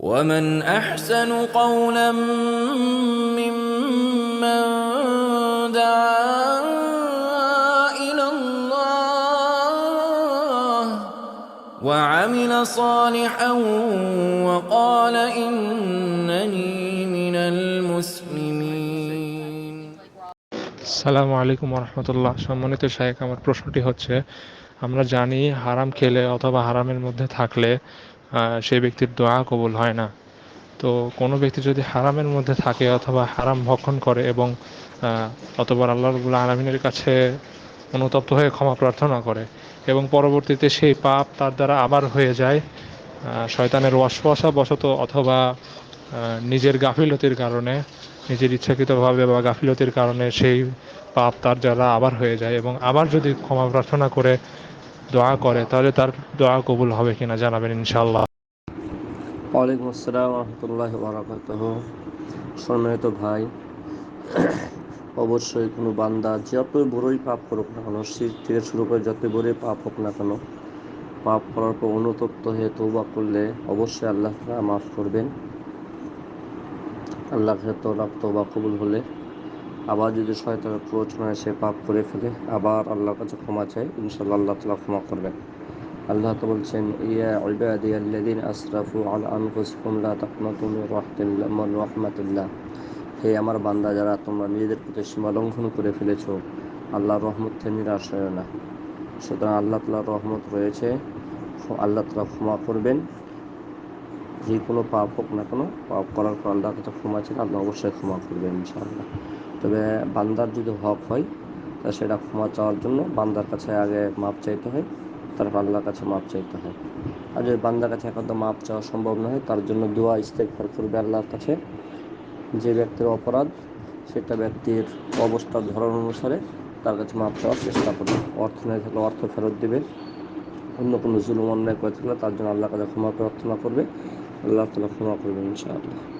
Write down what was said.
ومن احسن قولا ممن دعا الى الله وعمل صالحا وقال انني من المسلمين সালামু আলাইকুম রহমতুল্লাহ সম্মানিত শায়েখ আমার প্রশ্নটি হচ্ছে আমরা জানি হারাম খেলে অথবা হারামের মধ্যে থাকলে আহ, সেই ব্যক্তির দোয়া কবুল হয় না। তো কোনো ব্যক্তি যদি হারামের মধ্যে থাকে অথবা হারাম ভক্ষণ করে এবং অথবা আল্লাহ রবুল আলমিনের কাছে অনুতপ্ত হয়ে ক্ষমা প্রার্থনা করে এবং পরবর্তীতে সেই পাপ তার দ্বারা আবার হয়ে যায় শয়তানের ওয়াসওয়াসা বশত অথবা নিজের গাফিলতির কারণে, নিজের ইচ্ছাকৃতভাবে বা গাফিলতির কারণে সেই পাপ তার দ্বারা আবার হয়ে যায় এবং আবার যদি ক্ষমা প্রার্থনা করে, দোয়া করে, তাহলে তার দোয়া কবুল হবে কিনা জানাবেন ইনশাল্লাহ ওয়ালাইকুম আসসালাম রহমতুল্লাহ বারাকাতুহ। সম্মানিত ভাই, অবশ্যই কোনো বান্দা যতই বড়ই পাপ করুক না কেন শীত থেকে শুরু করে যতই বড়ই পাপ হোক না কেন, পাপ করার পর অনুতপ্ত হয়ে তৌবা করলে অবশ্যই আল্লাহ তাআলা মাফ করবেন। আল্লাহ তোলাপ তৌবা কবুল হলে। আবার যদি শয়তানের প্ররোচনায় সে পাপ করে ফেলে, আবার আল্লাহর কাছে ক্ষমা চায় ইনশাল্লাহ আল্লাহ তালা ক্ষমা করবেন। আল্লাহ তো বলছেন, ইয়া ইবাদি আল্লাযিন আসরাফু আলা আনফুসিকুম, লা তাকনাতু মিন রাহমাতিল্লাহ। হে আমার বান্দা, যারা তোমরা নিজেদের প্রতি সীমা লঙ্ঘন করে ফেলেছো, আল্লাহর রহমত থেকে নিরাশ হয় না সুতরাং আল্লাহ তালার রহমত রয়েছে। আল্লাহ তালা ক্ষমা করবেন। যে কোনো পাপ হোক না কোনো, পাপ করার পর আল্লাহর কাছে ক্ষমা ছিল আল্লাহ অবশ্যই ক্ষমা করবেন ইনশাআল্লাহ। তবে বান্দার যদি হক হয়, তা সেটা ক্ষমা চাওয়ার জন্য বান্দার কাছে আগে মাপ চাইতে হয়। তারপর আল্লাহর কাছে মাপ চাইতে হয়। আর যদি বান্দার কাছে একান্ত মাপ চাওয়া সম্ভব না হয়, তার জন্য দোয়া ইস্তেগফার করবে আল্লাহর কাছে। যে ব্যক্তির অপরাধ, সেটা ব্যক্তির অবস্থার ধরন অনুসারে তার কাছে মাপ চাওয়ার চেষ্টা করবে। অর্থ নেই থাকলে অর্থ ফেরত দেবে। অন্য কোনো জুলুম, অন্যায় করে থাকলে তার জন্য আল্লাহ কাছে ক্ষমা প্রার্থনা করবে। আল্লাহ তালা ক্ষমা করবে ইনশাআল্লাহ।